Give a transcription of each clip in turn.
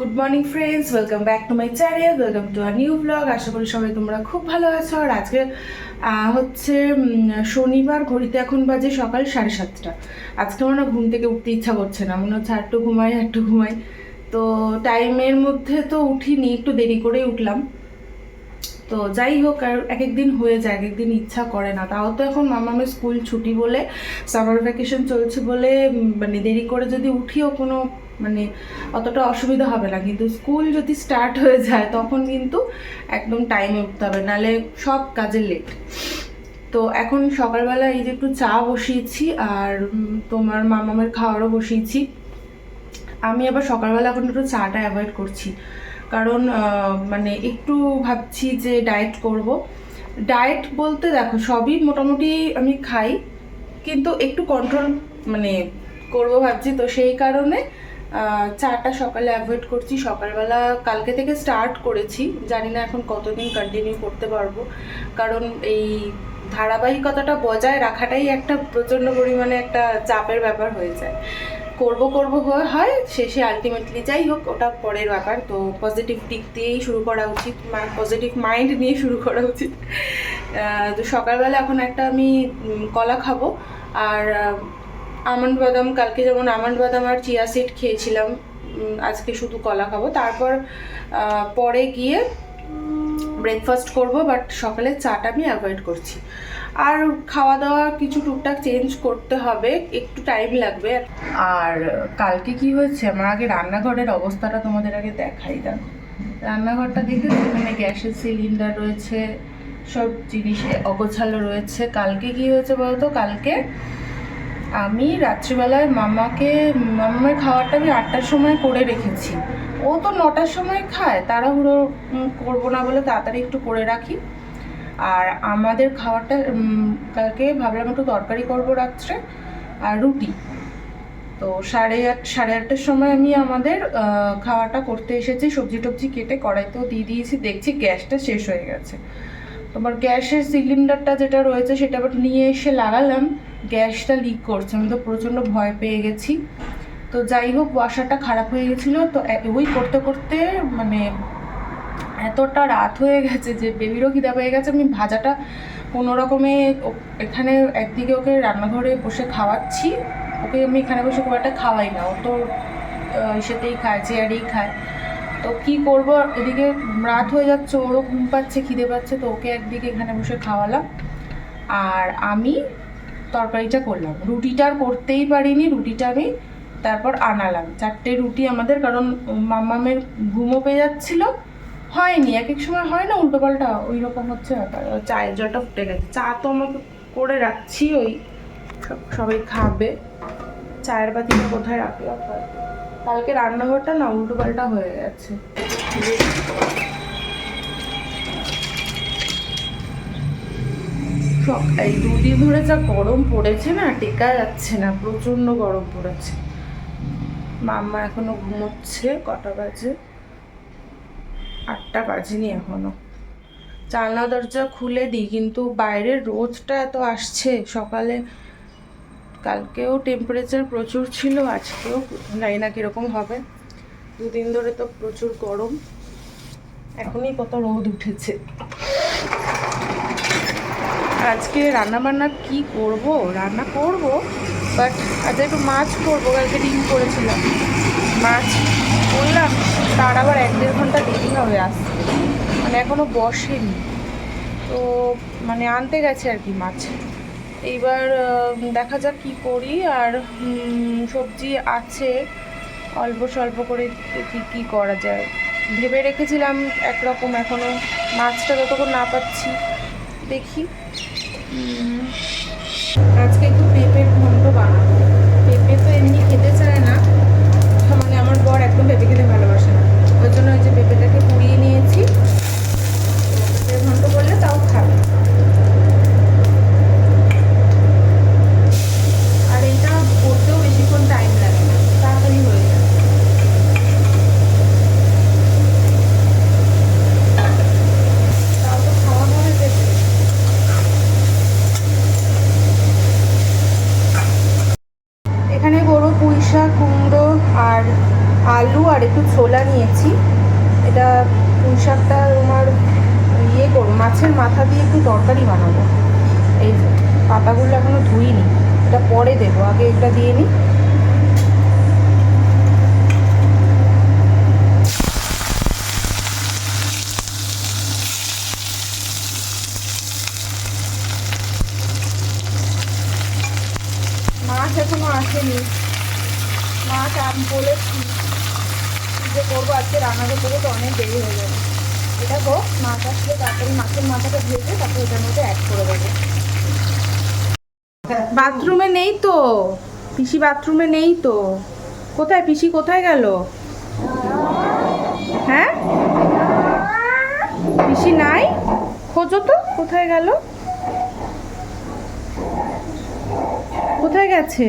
Good morning friends welcome back to my channel welcome to our new vlog আশা করি সবাই তোমরা খুব ভালো আছো। আর আজকে হচ্ছে শনিবার, ঘড়িতে এখন বাজে সকাল সাড়ে সাতটা। আজকে আমার ঘুম থেকে উঠতে ইচ্ছা করছে না। মনে হচ্ছে একটু ঘুমাই একটু ঘুমাই। তো টাইমের মধ্যে তো উঠিনি, একটু দেরি করেই উঠলাম। তো যাই হোক, আর এক একদিন হয়ে যায় এক একদিন ইচ্ছা করে না। তাও তো এখন মামামের স্কুল ছুটি বলে, সামার ভ্যাকেশন চলছে বলে মানে দেরি করে যদি উঠিও কোনো মানে অতটা অসুবিধা হবে না। কিন্তু স্কুল যদি স্টার্ট হয়ে যায়, তখন কিন্তু একদম টাইমে উঠতে হবে। নাহলে সব কাজে লেট তো এখন সকালবেলা এই যে একটু চা বসিয়েছি, আর তোমার মামামের খাওয়ারও বসিয়েছি। আমি আবার সকালবেলা এখন একটু চাটা অ্যাভয়েড করছি। কারণ মানে একটু ভাবছি যে ডায়েট করব। ডায়েট বলতে দেখো, সবই মোটামুটি আমি খাই। কিন্তু একটু কন্ট্রোল মানে করব ভাবছি। তো সেই কারণে চাটা সকালে অ্যাভয়েড করছি। সকালবেলা কালকে থেকে স্টার্ট করেছি। জানি না এখন কতদিন কন্টিনিউ করতে পারব। কারণ এই ধারাবাহিকতাটা বজায় রাখাটাই একটা প্রচণ্ড পরিমাণে একটা চাপের ব্যাপার হয়ে যায়। করব করব হয়ে হয়, শেষে আলটিমেটলি যাই হোক, ওটা পরের ব্যাপার। তো পজিটিভ দিক দিয়েই শুরু করা উচিত পজিটিভ মাইন্ড নিয়ে শুরু করা উচিত। তো সকালবেলা এখন একটা আমি কলা খাব। আর আমন্ড বাদাম, কালকে যেমন আমন্ড বাদাম আর চিয়া সিড খেয়েছিলাম আজকে শুধু কলা খাব। তারপর পরে গিয়ে ব্রেকফাস্ট করব বাট সকালে চাটা আমি অ্যাভয়েড করছি। আর খাওয়া দাওয়া কিছু টুকটাক চেঞ্জ করতে হবে, একটু টাইম লাগবে। আর কালকে কি হয়েছে? আমার আগে রান্নাঘরের অবস্থাটা তোমাদের আগে দেখাই দেখো রান্নাঘরটা দেখে এখানে গ্যাসের সিলিন্ডার রয়েছে, সব জিনিসে অগোছালো রয়েছে। কালকে কি হয়েছে বলতো? কালকে আমি রাত্রিবেলায় মামাকে, মামার খাওয়াটা আমি আটটার সময় করে রেখেছি। ও তো নটার সময় খায়, তাড়াহুড়ো করব না বলে তাড়াতাড়ি একটু করে রাখি। আর আমাদের খাওয়াটা কালকে ভাবলাম একটু তরকারি করব রাত্রে, আর রুটি। তো সাড়ে আট, সাড়ে আটটার সময় আমি আমাদের খাওয়াটা করতে এসেছি, সবজি টবজি কেটে কড়াইতেও দিয়ে দিয়েছি, দেখছি গ্যাসটা শেষ হয়ে গেছে। তোমার গ্যাসের সিলিন্ডারটা যেটা রয়েছে সেটা আবার নিয়ে এসে লাগালাম। গ্যাসটা লিক করছে। আমি তো প্রচণ্ড ভয় পেয়ে গেছি। তো যাই হোক ওয়াশারটা খারাপ হয়ে গেছিল। তো ওই করতে করতে মানে এতটা রাত হয়ে গেছে যে বেবিরও খিদা পেয়ে গেছে। আমি ভাজাটা কোনো রকমে এখানে একদিকে ওকে রান্নাঘরে বসে খাওয়াচ্ছি। ওকে আমি এখানে বসে খুব একটা খাওয়াই না। ও তো আহ, ইসেতেই খায় চেয়ারেই খায়। তো কি করব? এদিকে রাত হয়ে যাচ্ছে ওরও ঘুম পাচ্ছে খিদে পাচ্ছে। তো ওকে একদিকে এখানে বসে খাওয়ালাম। আর আমি তরকারিটা করলাম। রুটিটা আর করতেই পারিনি, রুটিটা আমি তারপর আনালাম। চারটে রুটি আমাদের, কারণ মামামের ঘুমও পেয়ে যাচ্ছিল। হয়নি এক এক সময় হয় না, উল্টোপাল্টা ওই রকম হচ্ছে ব্যাপার। চায়ের জলটা ফুটে গেছে। চা তো আমাকে করে রাখছি, ওই সব সবাই খাবে। চায়ের বাতিটা কোথায় রাখলাম? কালকে রান্নাঘরটা না উল্টোপাল্টা হয়ে গেছে। এই দুদিন ধরে যা গরম পড়েছে না, টেকা যাচ্ছে না, প্রচণ্ড গরম পড়েছে। মাম্মা এখনও ঘুমোচ্ছে, কটা বাজে? আটটা বাজেনি এখনও। জানলা দরজা খুলে দিই কিন্তু বাইরের রোদটা এত আসছে। সকালে কালকেও টেম্পারেচার প্রচুর ছিল, আজকেও জানি না কীরকম হবে। দুদিন ধরে তো প্রচুর গরম। এখনই কত রোদ উঠেছে। আজকে রান্না বান্না কি করব? রান্না করব বাট আজকে একটু মাছ করব, কালকে ডিম করেছিলাম। মাছ করলাম, তার আবার এক দেড় ঘণ্টা দেরি হবে আসতে। মানে এখনও বসেনি। তো মানে আনতে গেছে আর কি মাছ। এইবার দেখা যাক কি করি, আর সবজি আছে। অল্প স্বল্প করে কি কি করা যায়। ভেবে রেখেছিলাম একরকম এখনও মাছটা যতক্ষণ না পাচ্ছি, দেখি। আজকে একটু পেঁপের ঘন্ট বানাবো পেঁপে তো এমনি খেতে চায় না মানে আমার বর একদম পেঁপে খেতে ভালোবাসে না ওই জন্য ওই যে পেঁপেটাকে পুড়িয়ে নিয়েছি তো পেঁপের ঘন্ট করলে তাও খাবে আর এইটা করতেও বেশিক্ষণ টাইম লাগে না তাড়াতাড়ি হয়ে যায় তাও তো খাওয়া হবে পেঁপে নিয়েছি এটা পুঁই শাকটা তোমার ইয়ে করব মাছের মাথা দিয়ে একটু তরকারি বানাবো এই যে পাতাগুলো এখনও ধুইনি এটা পরে দেবো আগে এটা দিয়ে নিই মাছ এখনও আসেনি মাছ আমি বলেছি কী যে করব আজকে রান্না করতে করতে অনেক দেরি হয়ে যাবে এটা হোক মাছ আসলে তাড়াতাড়ি মাছের মাথাটা ভেজে তারপরে এটার মধ্যে অ্যাড করে দেবো। বাথরুমে নেই তো। পিসি বাথরুমে নেই তো। কোথায়? পিসি কোথায় গেল? হ্যাঁ? পিসি নাই? খোঁজো তো, কোথায় গেল? কোথায় গেছে?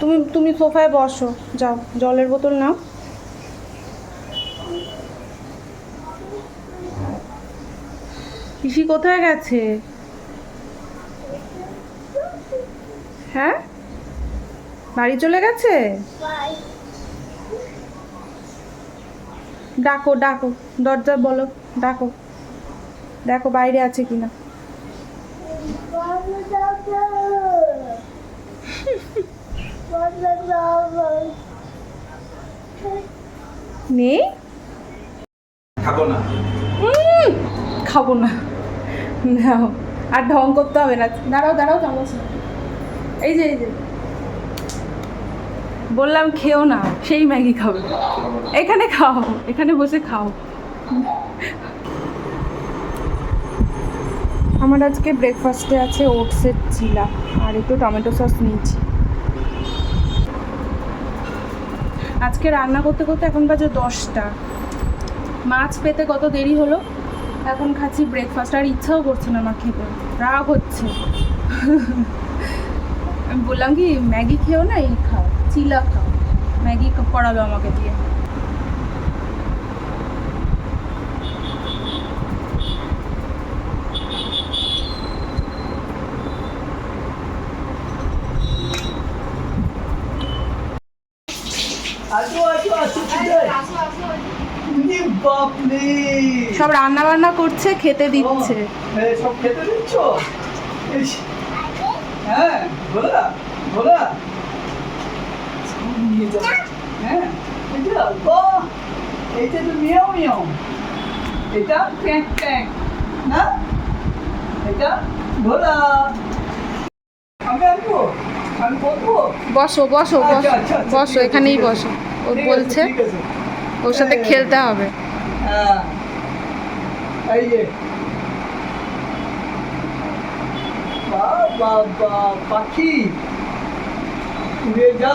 তুমি তুমি সোফায় বসো। যাও, জলের বোতল নাও। পিসি কোথায় গেছে? হ্যাঁ? বাড়ি চলে গেছে? ডাকো ডাকো দরজা বলো ডাকো। দেখো বাইরে আছে কিনা। নেই? খাব না। খাব না। নাও আর ঢং করতে হবে না। দাঁড়াও দাঁড়াও চামচ এই যে এই যে। বললাম খেও না, সেই ম্যাগি খাবে এখানে খাও, এখানে বসে খাও। আমার আজকে ব্রেকফাস্টে আছে ওটসের চিলা, আর একটু টমেটো সস নিয়েছি। আজকে রান্না করতে করতে এখন বাজে দশটা। মাছ পেতে কত দেরি হলো? এখন খাচ্ছি ব্রেকফাস্ট আর ইচ্ছাও করছে না আমার খেতে। রাগ হচ্ছে। আমি বললাম কি ম্যাগি খেও না এই খাও চিলা খাও ম্যাগি করালো আমাকে দিয়ে। আসো আসো আসো বাপরে। সব রান্না বান্না করছে খেতে দিচ্ছে। সব খেতে দিচ্ছ? হ্যাঁ ভোলা ভোলা। হ্যাঁ এটা বাহ! তো মিয়াও মিয়াও এটা ট্যাঙ্ক ট্যাঙ্ক না? এটা ভোলা। আমি আনব? বসো বসো আচ্ছা, বসো আচ্ছা, আচ্ছা, বসো এখানেই বসো। ও বলছে ওর সাথে হ্যাঁ। খেলতে হবে। হ্যাঁ। এই যে পাখি। উড়ে যা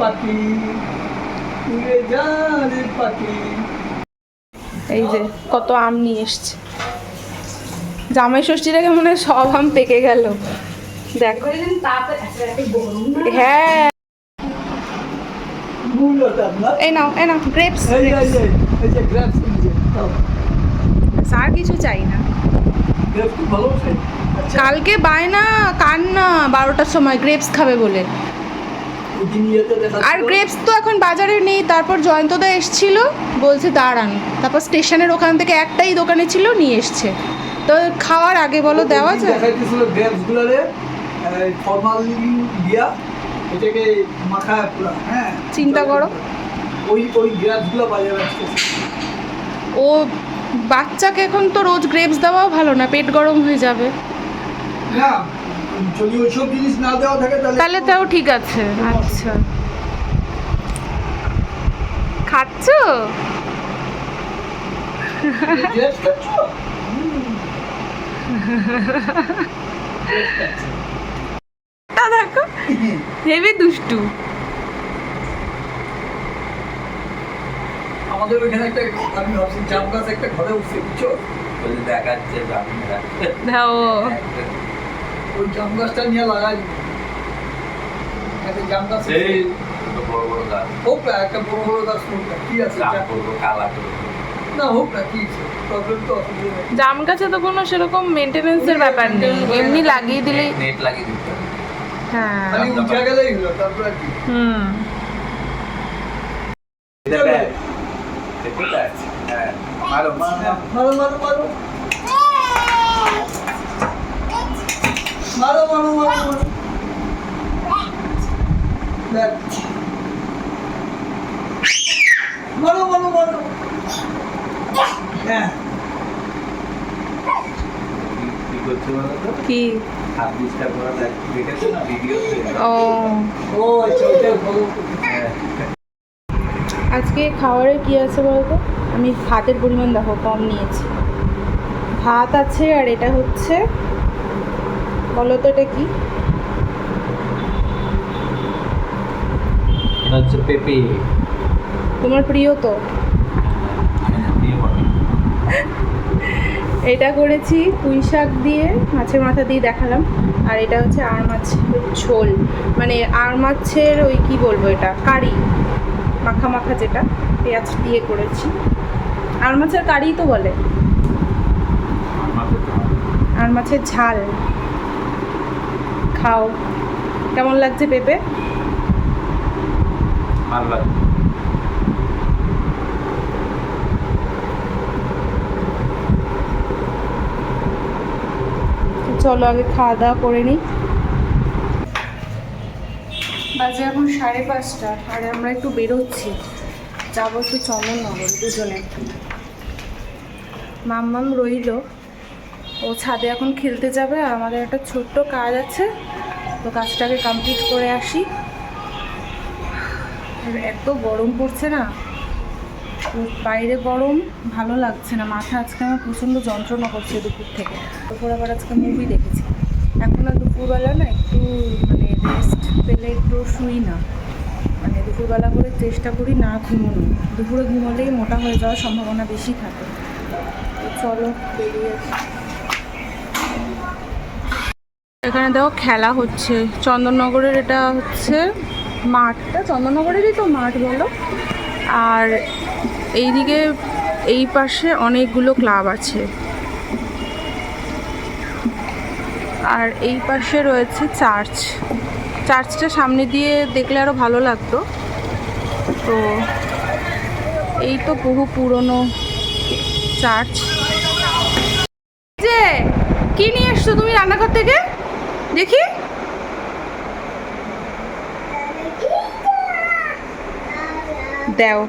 পাখি উড়ে যা পাখি। এই যে কত আম নিয়ে এসছে। জামাই ষষ্ঠীর আগে মনে হয়? সব আম পেকে গেল। দেখো। হ্যাঁ। এই নাও এই নাও গ্রেপস এই যে গ্রেপস এই আর কিছু চাই না। আচ্ছা। কালকে বায়না কান্না বারোটার সময় গ্রেপস খাবে বলে। আর গ্রেপস তো এখন বাজারে নেই তারপর জয়ন্তদা এসছিল বলছে দাঁড়ান। তারপর স্টেশনের ওখান থেকে একটাই দোকানে ছিল নিয়ে এসছে। তো খাওয়ার আগে বলো দেওয়া যায়? হ্যাঁ? চিন্তা করো। ওই ওই গ্রেপসগুলো বাজারে ও বাচ্চাকে এখন তো রোজ গ্রেপস দেওয়াও ভালো না পেট গরম হয়ে যাবে। তাহলে তাও ঠিক আছে আচ্ছা। খাচ্ছ? দেখো হেভি দুষ্টু। আমাদের ওইখানে একটা আমি ভাবছি জাম গাছ একটা ঘরে উঠছে বুঝছ? দেখাচ্ছে ওই জাম গাছটা নিয়ে লাগাই। একটা জাম গাছ সেই বড় বড় গাছ। হোক না একটা বড় বড় গাছ কি আছে? লাল যা- করব কালা না হোক না কি প্রবলেম তো অসুবিধা নেই জাম গাছে তো কোনো সেরকম মেনটেনেন্সের ব্যাপার নেই। এমনি লাগিয়ে দিলেই নেট লাগিয়ে দিতে হবে। হ্যাঁ। খালি উঠে গেলেই হলো তারপর কি। হুম এটা ব্যাগ এটা ব্যাগ হ্যাঁ মারো মারো মারো মারো মারো মারো মারো মারো মারো মারো মারো মারো হ্যাঁ কি? ও ও আচ্ছা ওটা ভালো হ্যাঁ আজকে খাবারে কি আছে বলতো? আমি ভাতের পরিমাণ দেখো কম নিয়েছি। ভাত আছে আর এটা হচ্ছে বলো তো এটা কি? হচ্ছে পেঁপে। তোমার প্রিয় তো? এটা করেছি পুঁই শাক দিয়ে মাছের মাথা দিয়ে দেখালাম। আর এটা হচ্ছে আর মাছের ঝোল। মানে আর মাছের ওই কি বলব এটা? কারি। মাখা মাখা যেটা পেঁয়াজ দিয়ে করেছি। আর মাছের কারি তো বলে। আর মাছের ঝাল। খাও। কেমন লাগছে পেঁপে? ভালো চলো আগে খাওয়া দাওয়া করে নিই। বাজে এখন সাড়ে পাঁচটা, আর আমরা একটু বেরোচ্ছি। যাব একটু চন্দননগর দুজনে। মাম্মাম রইল। ও ছাদে এখন খেলতে যাবে, আর আমাদের একটা ছোট্ট কাজ আছে। তো কাজটাকে কমপ্লিট করে আসি। এত গরম পড়ছে না? বাইরে গরম, ভালো লাগছে না। মাথা আজকে আমার প্রচণ্ড যন্ত্রণা করছে দুপুর থেকে। দুপুর আবার আজকে মুভি দেখেছি। এখন আর দুপুরবেলা না একটু মানে রেস্ট পেলে একটু শুই না। মানে দুপুরবেলা করে চেষ্টা করি না ঘুমোনো। দুপুরে ঘুমোলেই মোটা হয়ে যাওয়ার সম্ভাবনা বেশি থাকে। চলো, বেরিয়ে। এখানে দেখো খেলা হচ্ছে। চন্দননগরের এটা হচ্ছে মাঠটা চন্দননগরেরই তো মাঠ বলো? আর এইদিকে এই পাশে অনেকগুলো ক্লাব আছে। আর এই পাশে রয়েছে চার্চ। চার্চটা সামনে দিয়ে দেখলে আরও ভালো লাগতো। তো এই তো বহু পুরনো চার্চ। যে, কি নিয়ে এসছো তুমি রান্নাঘর থেকে? দেখি। দাও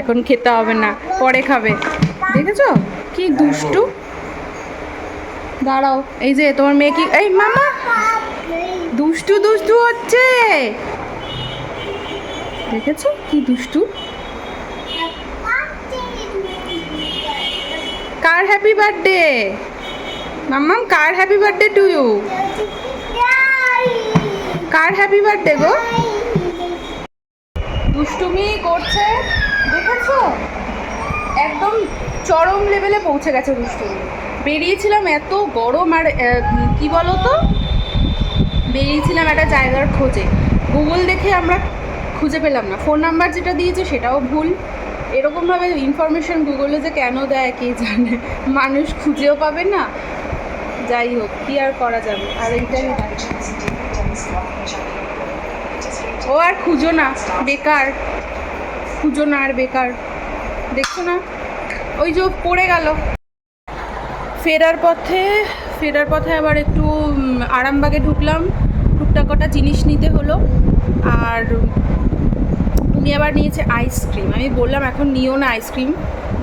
এখন খেতে হবে না, পরে খাবে। দেখেছ? কি দুষ্টু। দাঁড়াও, এই যে তোমার মেয়ে কি এই মামা! দুষ্টু দুষ্টু হচ্ছে! দেখেছ কি দুষ্টু? কার হ্যাপি বার্থডে মাম্মাম, কার হ্যাপি বার্থডে টু ইউ কার হ্যাপি বার্থডে গো? দুষ্টুমি করছে, দেখেছ? একদম চরম লেভেলে পৌঁছে গেছে দুষ্টুমি। বেরিয়েছিলাম এত গরম আর কি বলো তো বেরিয়েছিলাম একটা জায়গার খোঁজে। গুগল দেখে আমরা খুঁজে পেলাম না। ফোন নাম্বার যেটা দিয়েছে সেটাও ভুল। এরকমভাবে ইনফরমেশন গুগলে যে কেন দেয়, কে জানে? মানুষ খুঁজেও পাবে না। যাই হোক, কি আর করা যাবে? আর এইটাই। ও আর খুঁজো না, বেকার। খুঁজো না আর বেকার। দেখছ না? ওই যে পড়ে গেল। ফেরার পথে ফেরার পথে আবার একটু আরামবাগে ঢুকলাম। টুকটাক কটা জিনিস নিতে হলো। আর উনি আবার নিয়েছে আইসক্রিম আমি বললাম, এখন নিও না আইসক্রিম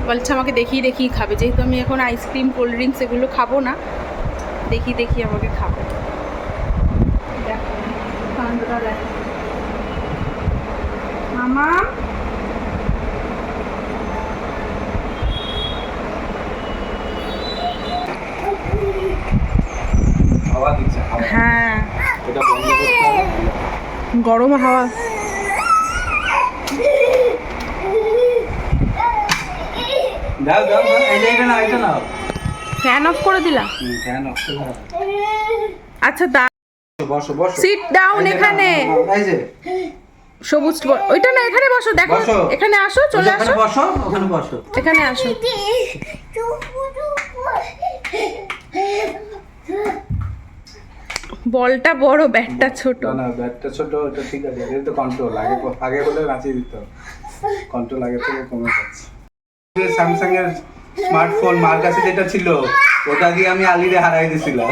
বলছে, আমাকে দেখিয়ে দেখিয়ে খাবে। যেহেতু আমি এখন আইসক্রিম কোল্ড ড্রিঙ্কস এগুলো খাব না দেখি দেখি আমাকে খাবে। দেখো গরম হাওয়া। ফ্যান অফ করে দিলা? আচ্ছা দা সিট ডাউন এখানে। সবুজ ওইটা না এখানে বসো দেখো। এখানে আসো চলে আসো। বসো ওখানে বসো। এখানে আসো। বলটা বড় ব্যাটটা ছোট। না না ব্যাটটা ছোট এটা ঠিক আছে এটা তো কন্ট্রোল আগে আগে বলে নাচিয়ে দিত কন্ট্রোল আগে থেকে কমে যাচ্ছে। স্যামসাং এর স্মার্টফোন মার কাছে যেটা ছিল ওটা দিয়ে আমি আলিরে হারাই দিছিলাম।